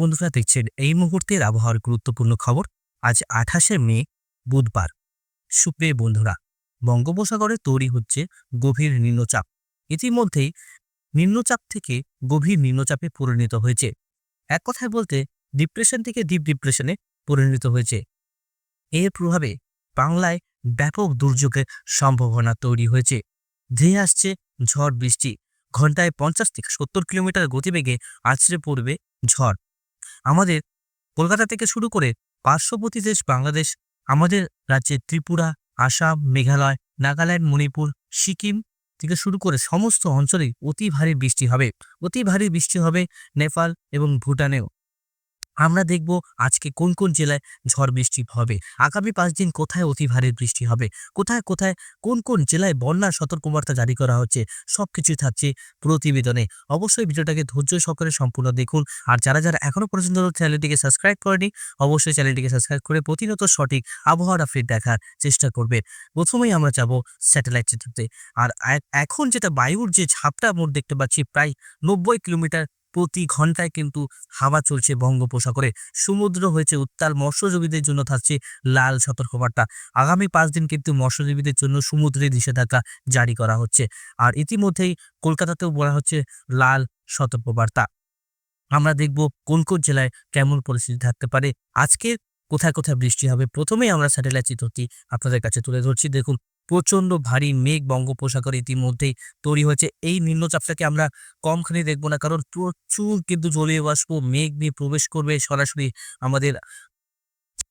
বন্ধুরা দেখছেন, এই মুহূর্তের আবহাওয়ার গুরুত্বপূর্ণ খবর আজ আঠাশে মে, বুধবার। সুপ্রিয় বন্ধুরা, বঙ্গোপসাগরে তৈরি হচ্ছে গভীর নিম্নচাপ। ইতিমধ্যেই নিম্নচাপ থেকে গভীর নিম্নচাপে পরিণত হয়েছে। এক কথায় বলতে ডিপ্রেশন থেকে ডিপ ডিপ্রেশনে পরিণত হয়েছে। এর প্রভাবে বাংলায় ব্যাপক দুর্যোগের সম্ভাবনা তৈরি হয়েছে। ধেয়ে আসছে ঝড় বৃষ্টি। ঘন্টায় পঞ্চাশ থেকে সত্তর কিলোমিটার গতিবেগে আছড়ে পড়বে ঝড়। আমাদের কলকাতা থেকে শুরু করে পার্শ্ববর্তী দেশ বাংলাদেশ, আমাদের রাজ্যে ত্রিপুরা, আসাম, মেঘালয়, নাগাল্যান্ড, মণিপুর, সিকিম থেকে শুরু করে সমস্ত অঞ্চলেই অতি ভারী বৃষ্টি হবে। অতি ভারী বৃষ্টি হবে নেপাল এবং ভুটানেও। আমরা দেখব আজকে কোন কোন জেলায় ঝড় বৃষ্টি হবে। আগামী পাঁচ দিন কোথায় অতি ভারী বৃষ্টি হবে? কোথায় কোথায় কোন কোন জেলায় বন্যার সতর্কবার্তা জারি করা হচ্ছে? সব কিছুই থাকছে প্রতিবেদনে। অবশ্যই ভিডিওটাকে ধৈর্য সহকারে সম্পূর্ণ দেখুন। আর যারা যারা এখনও পর্যন্ত চ্যানেলটিকে সাবস্ক্রাইব করেনি, অবশ্যই চ্যানেলটিকে সাবস্ক্রাইব করে প্রতিনিয়ত সঠিক আবহাওয়ার আপডেট দেখার চেষ্টা করবে। প্রথমেই আমরা যাব স্যাটেলাইট চিত্রতে। আর এখন যেটা বায়ুর যে ঝাপটা মোট দেখতে পাচ্ছি, প্রায় নব্বই কিলোমিটার প্রতি ঘন্টায় কিন্তু হাওয়া চলছে বঙ্গোপসাগরে। সমুদ্র হয়েছে উত্তাল, মৎস্যজীবীদের জন্য থাকছে লাল সতর্কবার্তা। আগামী পাঁচ দিন কিন্তু মৎস্যজীবীদের জন্য সমুদ্রে নিষেধাজ্ঞা জারি করা হচ্ছে। আর ইতিমধ্যেই কলকাতাতেও বলা হচ্ছে লাল সতর্কবার্তা। আমরা দেখব কোন কোন জেলায় কেমন পরিস্থিতি থাকতে পারে। আজকে কোথায় কোথায় বৃষ্টি হবে? প্রথমেই আমরা স্যাটেলাইট চিত্রটি আপনাদের কাছে তুলে ধরছি। দেখুন প্রচণ্ড ভারী মেঘ বঙ্গোপসাগরে ইতিমধ্যেই তৈরি হয়েছে। এই নিম্নচাপটাকে আমরা কমখানি দেখব না, কারণ প্রচুর কিন্তু জলীয় বাষ্প মেঘ নিয়ে প্রবেশ করবে সরাসরি আমাদের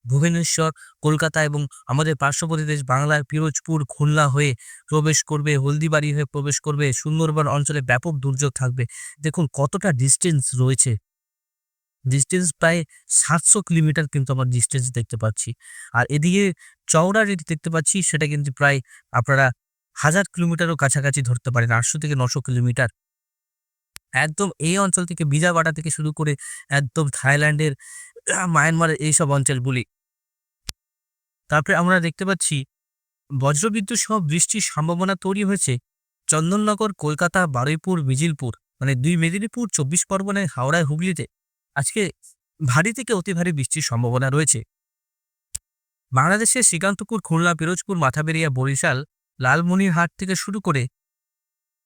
ভুবনেশ্বর, কলকাতা এবং আমাদের পার্শ্ববর্তী দেশ বাংলার পিরোজপুর, খুলনা হয়ে প্রবেশ করবে, হলদিবাড়ি হয়ে প্রবেশ করবে, সুন্দরবন অঞ্চলে ব্যাপক দুর্যোগ থাকবে। দেখুন কতটা ডিস্টেন্স রয়েছে। ডিস্টেন্স প্রায় সাতশো কিলোমিটার কিন্তু আমরা ডিস্টেন্স দেখতে পাচ্ছি। আর এদিকে চওড়া যেটি দেখতে পাচ্ছি, সেটা কিন্তু প্রায় আপনারা হাজার কিলোমিটারও কাছাকাছি ধরতে পারেন, আটশো থেকে নশো কিলোমিটার। একদম এই অঞ্চল থেকে বিজাবাড়া থেকে শুরু করে একদম থাইল্যান্ডের, মায়ানমারের এইসব অঞ্চলগুলি। তারপরে আমরা দেখতে পাচ্ছি, বজ্রবিদ্যুৎ সহ বৃষ্টির সম্ভাবনা তৈরি হয়েছে চন্দননগর, কলকাতা, বারুইপুর, মিজিলপুর মানে দুই মেদিনীপুর, চব্বিশ পরগনায়, হাওড়ায়, হুগলিতে। আজকে ভারী থেকে অতি ভারী বৃষ্টির সম্ভাবনা রয়েছে। বাংলাদেশের শ্রীকান্তপুর, খুলনা, পিরোজপুর, মাথাবেরিয়া, বরিশাল, লালমনিরহাট থেকে শুরু করে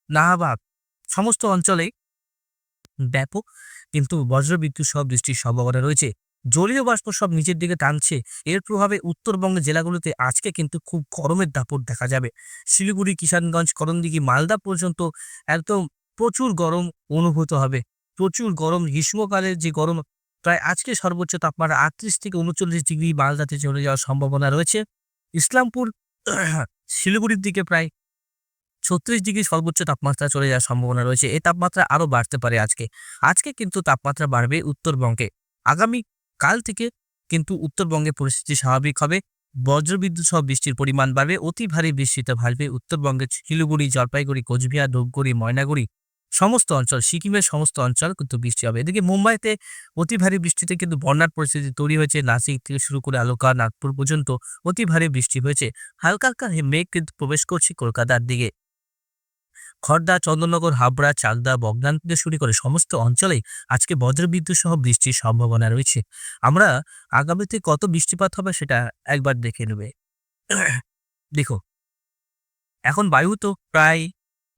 নাহাবাগ সমস্ত অঞ্চলেই ব্যাপক কিন্তু বজ্রবিদ্যুৎ সহ বৃষ্টির সম্ভাবনা রয়েছে। জলীয় বাষ্প সব নিচের দিকে টানছে। এর প্রভাবে উত্তরবঙ্গের জেলাগুলোতে আজকে কিন্তু খুব গরমের দাপট দেখা যাবে। শিলিগুড়ি, কিষানগঞ্জ, করণদিঘি, মালদা পর্যন্ত একদম প্রচুর গরম অনুভূত হবে। প্রচুর গরম গ্রীষ্মকালের যে গরম, প্রায় আজকে সর্বোচ্চ তাপমাত্রা আটত্রিশ থেকে উনচল্লিশ ডিগ্রি মালদাতে চলে যাওয়ার সম্ভাবনা রয়েছে। ইসলামপুর, শিলিগুড়ির দিকে প্রায় ছত্রিশ ডিগ্রি সর্বোচ্চ তাপমাত্রা চলে যাওয়ার সম্ভাবনা রয়েছে। এই তাপমাত্রা আরও বাড়তে পারে আজকে। আজকে কিন্তু তাপমাত্রা বাড়বে উত্তরবঙ্গে। আগামী কাল থেকে কিন্তু উত্তরবঙ্গে পরিস্থিতি স্বাভাবিক হবে। বজ্রবিদ্যুৎ সহ বৃষ্টির পরিমাণ বাড়বে। অতি ভারী বৃষ্টিতে ভাসবে উত্তরবঙ্গের শিলিগুড়ি, জলপাইগুড়ি, কোচবিহার, ধূপগুড়ি, ময়নাগুড়ি সমস্ত অঞ্চল, সিকিমের সমস্ত অঞ্চল কিন্তু বৃষ্টি হবে। এদিকে মুম্বাইতে অতি ভারী বৃষ্টিতে কিন্তু বন্যার পরিস্থিতি তৈরি হয়েছে। নাসিক থেকে শুরু করে আলোকা, নাগপুর পর্যন্ত অতি ভারী বৃষ্টি হয়েছে। হালকা হালকা মেঘ কিন্তু প্রবেশ করছে কলকাতার দিকে। খড়দা চন্দননগর, হাবড়া, চাকদা বগনান থেকে শুরু করে সমস্ত অঞ্চলেই আজকে বজ্রবিদ্যুৎ সহ বৃষ্টির সম্ভাবনা রয়েছে। আমরা আগামীতে কত বৃষ্টিপাত হবে সেটা একবার দেখে নেবে। দেখো, এখন বায়ু তো প্রায়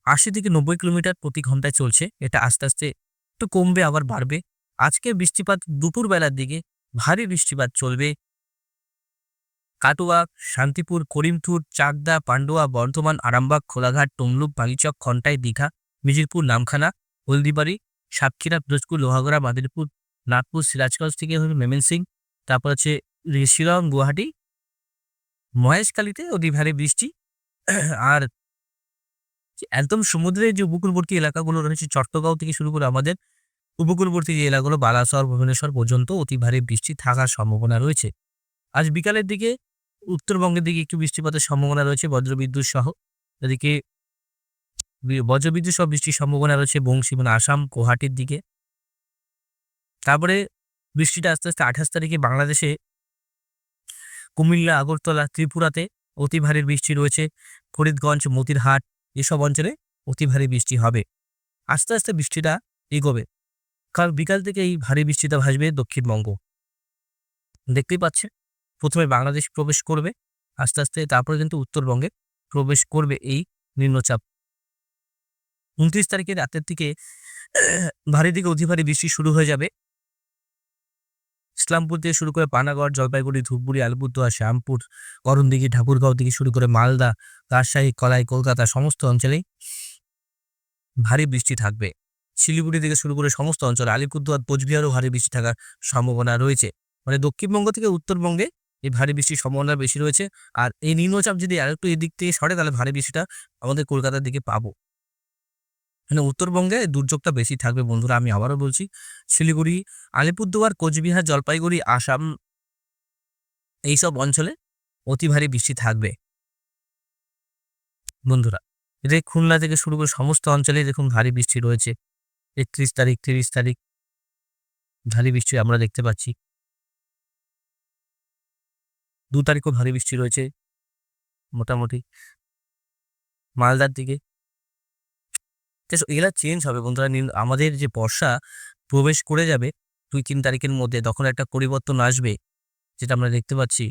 আশি থেকে নব্বই কিলোমিটার প্রতি ঘন্টায় চলছে। এটা আস্তে আস্তে একটু কমবে, আবার বাড়বে। আজকে বৃষ্টিপাত দুপুর বেলার দিকে ভারী বৃষ্টিপাত চলবে। কাটোয়া, শান্তিপুর, করিমথুর, চাকদা, পান্ডুয়া, বর্ধমান, আরামবাগ খোলাঘাট তমলুক, বাগিচক, খন্টাই, দীঘা মিজিরপুর নামখানা, হলদিবাড়ি সাতক্ষীরা পিরোজপুর, লোহাগড়া মাদিরপুর নাগপুর, সিরাজগঞ্জ থেকে হলো মেমেনসিং তারপর হচ্ছে শিলং, গুয়াহাটি। মহেশখালীতে অতি ভারী বৃষ্টি। আর একদম সমুদ্রের যে উপকূলবর্তী এলাকাগুলো রয়েছে চট্টগাঁও থেকে শুরু করে আমাদের উপকূলবর্তী যে এলাকাগুলো, বালাসর, ভুবনেশ্বর পর্যন্ত অতি ভারী বৃষ্টি থাকার সম্ভাবনা রয়েছে। আজ বিকালের দিকে উত্তরবঙ্গের দিকে একটু বৃষ্টিপাতের সম্ভাবনা রয়েছে, বজ্রবিদ্যুৎ সহ এদিকে বজ্রবিদ্যুৎ সহ বৃষ্টির সম্ভাবনা রয়েছে বংশী মানে আসাম, গুয়াহাটির দিকে। তারপরে বৃষ্টিটা আস্তে আস্তে আঠাশ তারিখে বাংলাদেশে কুমিল্লা, আগরতলা, ত্রিপুরাতে অতি ভারী বৃষ্টি রয়েছে। ফরিদগঞ্জ, মতিরহাট এসব অঞ্চলে অতি ভারী বৃষ্টি হবে। আস্তে আস্তে বৃষ্টিটা এগোবে। কাল বিকাল থেকে এই ভারী বৃষ্টিটা ভাসবে দক্ষিণবঙ্গ। দেখতেই পাচ্ছে প্রথমে বাংলাদেশ প্রবেশ করবে, আস্তে আস্তে তারপরে কিন্তু উত্তরবঙ্গে প্রবেশ করবে এই নিম্নচাপ। উনত্রিশ তারিখে রাতের দিকে ভারী দিকে অতি ভারী বৃষ্টি শুরু হয়ে যাবে। ইসলামপুর থেকে শুরু করে পানাগড়, জলপাইগুড়ি, ধূপগুড়ি, আলিপুরদুয়ার, শ্যামপুর, করণদিঘি, ঠাকুরগাঁও থেকে শুরু করে মালদা, রাজশাহী, কলাই, কলকাতা সমস্ত অঞ্চলেই ভারী বৃষ্টি থাকবে। শিলিগুড়ি থেকে শুরু করে সমস্ত অঞ্চলে, আলিপুরদুয়ার, কোচবিহারও ভারী বৃষ্টি থাকার সম্ভাবনা রয়েছে। মানে দক্ষিণবঙ্গ থেকে উত্তরবঙ্গে এই ভারী বৃষ্টির সম্ভাবনা বেশি রয়েছে। আর এই নিম্নচাপ যদি আরেকটু এদিক থেকে সরে, তাহলে ভারী বৃষ্টিটা আমাদের কলকাতার দিকে পাবো। মানে উত্তরবঙ্গে দুর্যোগটা বেশি থাকবে বন্ধুরা, আমি আবারও বলছি। শিলিগুড়ি, আলিপুরদুয়ার, কোচবিহার, জলপাইগুড়ি, আসাম, এইসব অঞ্চলে অতি ভারী বৃষ্টি থাকবে। বন্ধুরা এদের খুলনা থেকে শুরু করে সমস্ত অঞ্চলে দেখুন ভারী বৃষ্টি রয়েছে। একত্রিশ তারিখ, তিরিশ তারিখ ভারী বৃষ্টি আমরা দেখতে পাচ্ছি। দু তারিখও ভারী বৃষ্টি রয়েছে, মোটামুটি। মালদার দিকে এগুলা চেঞ্জ হবে বন্ধুরা। আমাদের যে বর্ষা প্রবেশ করে যাবে দুই তিন তারিখের মধ্যে, তখন একটা পরিবর্তন আসবে, যেটা আমরা দেখতে পাচ্ছি।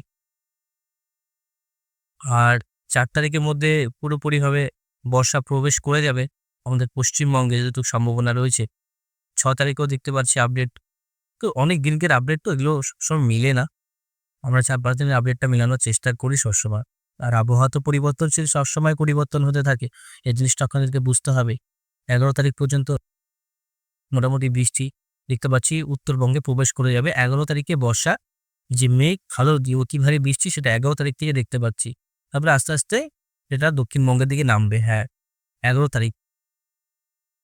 আর চার তারিখের মধ্যে পুরোপুরিভাবে বর্ষা প্রবেশ করে যাবে আমাদের পশ্চিমবঙ্গে, যেহেতু সম্ভাবনা রয়েছে। ছ তারিখেও দেখতে পাচ্ছি আপডেট তো অনেক দিনকের আপডেট তো, এগুলো সব মিলে না। আমরা চার পাঁচ দিনের আপডেটটা মেলানোর চেষ্টা করি সবসময়। আর আবহাওয়া তো পরিবর্তনশীল, সবসময় পরিবর্তন হতে থাকে। এই জিনিসটা আপনাদেরকে বুঝতে হবে। এগারো তারিখ পর্যন্ত মোটামুটি বৃষ্টি দেখতে পাচ্ছি। উত্তরবঙ্গে প্রবেশ করে যাবে। এগারো তারিখে বর্ষা, যে মেঘ ভালো অতি ভারী বৃষ্টি, সেটা এগারো তারিখ থেকে দেখতে পাচ্ছি। তারপরে আস্তে আস্তে সেটা দক্ষিণবঙ্গের দিকে নামবে। হ্যাঁ এগারো তারিখ।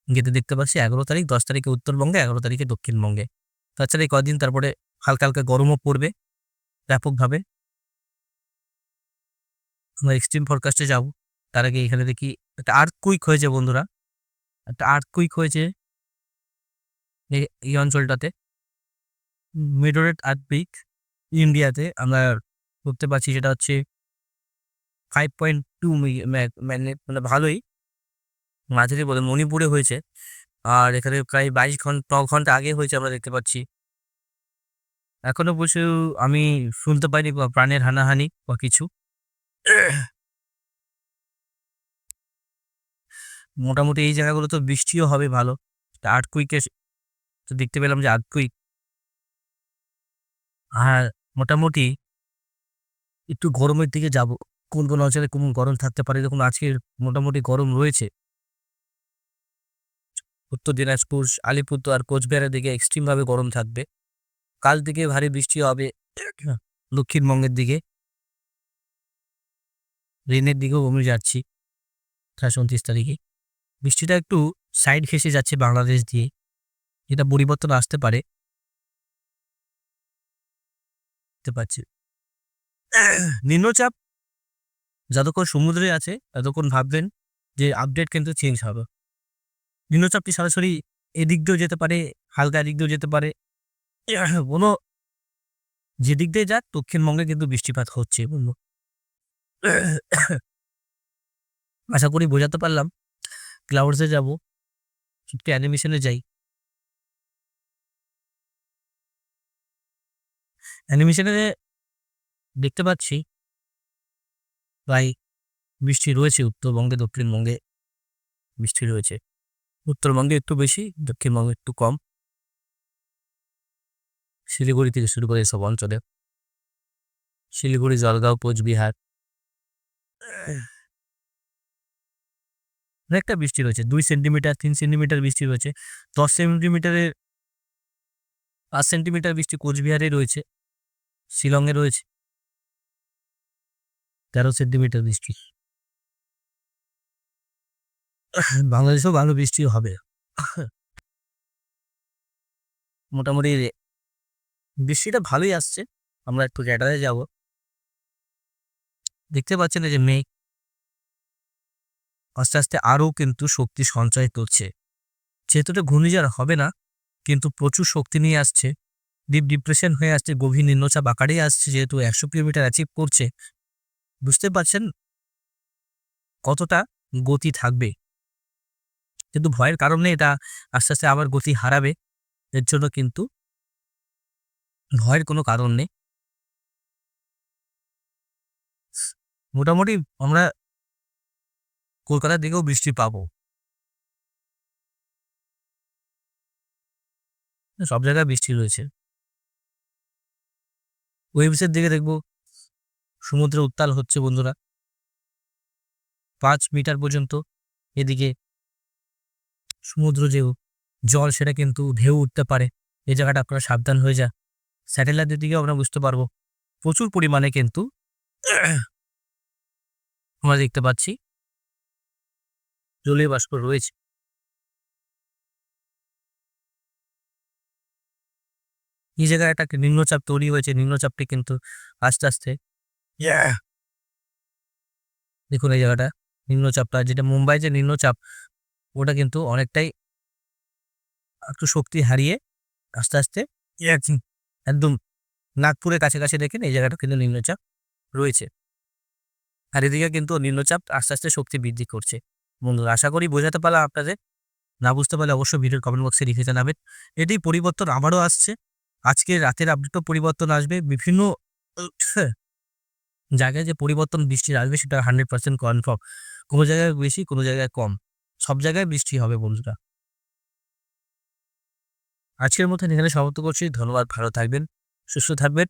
যেতে দেখতে পাচ্ছি এগারো তারিখ, দশ তারিখে উত্তরবঙ্গে, এগারো তারিখে দক্ষিণবঙ্গে। তাছাড়া এই কদিন তারপরে হালকা হালকা গরমও পড়বে ব্যাপকভাবে। আমরা এক্সট্রিম ফরকাস্টে যাব। তার আগে এখানে দেখি একটা আর্থ কুইক হয়েছে বন্ধুরা। একটা আর্থ কুইক হয়েছে এই- অঞ্চলটাতে। মিডোরেট আর্থকুইক ইন্ডিয়াতে আমরা করতে পারছি সেটা হচ্ছে ফাইভ পয়েন্ট টু মানে মানে ভালোই। মাঝারি বলে মণিপুরে হয়েছে। আর এখানে প্রায় বাইশ ঘণ্টা ন ঘণ্টা আগে হয়েছে আমরা দেখতে পাচ্ছি। এখনও বসে আমি শুনতে পাইনি প্রাণের হানাহানি বা কিছু। মোটামুটি এই জায়গাগুলো তো বৃষ্টিও হবে ভালো। আর্থকুইকে তো দেখতে পেলাম যে আর্থকুইক আর মোটামুটি একটু গরমের দিকে যাব। কোন কোন অঞ্চলে কোন গরম থাকতে পারে? দেখুন আজকে মোটামুটি গরম রয়েছে। উত্তর দিনাজপুর, আলিপুরদুয়ার, কোচবিহারের দিকে এক্সট্রিমভাবে গরম থাকবে। কাল থেকে ভারী বৃষ্টি হবে দক্ষিণবঙ্গের দিকে। রেনের দিকেও কমে যাচ্ছি। আঠাশ, উনত্রিশ তারিখে। বৃষ্টিটা একটু সাইড ঘেসে যাচ্ছে বাংলাদেশ দিয়ে। এটা পরিবর্তন আসতে পারে। নিম্নচাপ যতক্ষণ সমুদ্রে আছে, ততক্ষণ ভাববেন যে আপডেট কিন্তু চেঞ্জ হবে। নিম্নচাপটি সরাসরি এদিক দিয়েও যেতে পারে, হালকা এদিক দিয়েও যেতে পারে। কোনো যেদিক দিয়ে যাক, দক্ষিণবঙ্গে কিন্তু বৃষ্টিপাত হচ্ছে বলব আশা করি বোঝাতে পারলাম। ক্লাউডসে যাব একটু অ্যানিমেশনে যাই। অ্যানিমেশনে দেখতে পাচ্ছি, প্রায় বৃষ্টি রয়েছে উত্তরবঙ্গে, দক্ষিণবঙ্গে বৃষ্টি রয়েছে। উত্তরবঙ্গে একটু বেশি, দক্ষিণবঙ্গে একটু কম। শিলিগুড়ি থেকে শুরু করে এসব অঞ্চলে। শিলিগুড়ি, জলগাঁও, কোচবিহার। অনেকটা বৃষ্টি রয়েছে, দুই সেন্টিমিটার তিন সেন্টিমিটার বৃষ্টি রয়েছে, দশ সেন্টিমিটারের পাঁচ সেন্টিমিটার বৃষ্টি কোচবিহারে রয়েছে, শিলংয়ে রয়েছে। তেরো সেন্টিমিটার বৃষ্টি। বাংলাদেশেও ভালো বৃষ্টি হবে। মোটামুটি বৃষ্টিটা ভালোই আসছে, আমরা একটু ক্যাটারে যাব। দেখতে পাচ্ছেন যে মেঘ। আস্তে আস্তে আরও কিন্তু শক্তি সঞ্চয় করছে। যেহেতু ঘূর্ণিঝড় হবে না, কিন্তু প্রচুর শক্তি নিয়ে আসছে। ডিপ ডিপ্রেশন হয়ে আসছে, গভীর নিম্নচাপ আকারেই আসছে, যেহেতু একশো কিলোমিটার অ্যাচিভ করছে। বুঝতে পারছেন? কতটা গতি থাকবে? কিন্তু ভয়ের কারণে এটা আস্তে আস্তে আবার গতি হারাবে। এর জন্য কিন্তু ভয়ের কোনো কারণ নেই। মোটামুটি আমরা কলকাতার দিকেও বৃষ্টি পাবো। সব জায়গায় বৃষ্টি রয়েছে। ওয়েবসের দিকে দেখব। সমুদ্রে উত্তাল হচ্ছে বন্ধুরা। পাঁচ মিটার পর্যন্ত এদিকে সমুদ্র যে জল, সেটা কিন্তু ঢেউ উঠতে পারে। এই জায়গাটা আপনারা সাবধান হয়ে যা। স্যাটেলাইটের দিকেও আমরা বুঝতে পারব। প্রচুর পরিমাণে কিন্তু আমরা দেখতে পাচ্ছি। জলীয় বাষ্প রয়েছে। এই জায়গায় একটা নিম্নচাপ তৈরি হয়েছে নিম্নচাপটি কিন্তু আস্তে আস্তে দেখুন এই জায়গাটা নিম্নচাপটা যেটা মুম্বাই যে নিম্নচাপ ওটা কিন্তু অনেকটাই একটু শক্তি হারিয়ে আস্তে আস্তে একদম নাগপুরের কাছাকাছি দেখেন এই জায়গাটা কিন্তু নিম্নচাপ রয়েছে। আর এদিকে কিন্তু নিম্নচাপ আস্তে আস্তে শক্তি বৃদ্ধি করছে। বন্ধুরা, আশা করি বোঝাতে পারলাম আপনাদের। না বুঝতে পারলে অবশ্যই ভিডিওর কমেন্ট বক্সে লিখে জানাবেন। এটি পরিবর্তন আবারও আসছে। আজকে রাতের আপডেটও পরিবর্তন আসবে। বিভিন্ন জায়গায় যে পরিবর্তন বৃষ্টির আসবে সেটা হান্ড্রেড পার্সেন্ট কনফার্ম কোনো জায়গায় বেশি, কোনো জায়গায় কম। সব জায়গায় বৃষ্টি হবে বন্ধুরা। আজকের মতো এখানে সমাপ্ত করছি। ধন্যবাদ, ভালো থাকবেন, সুস্থ থাকবেন।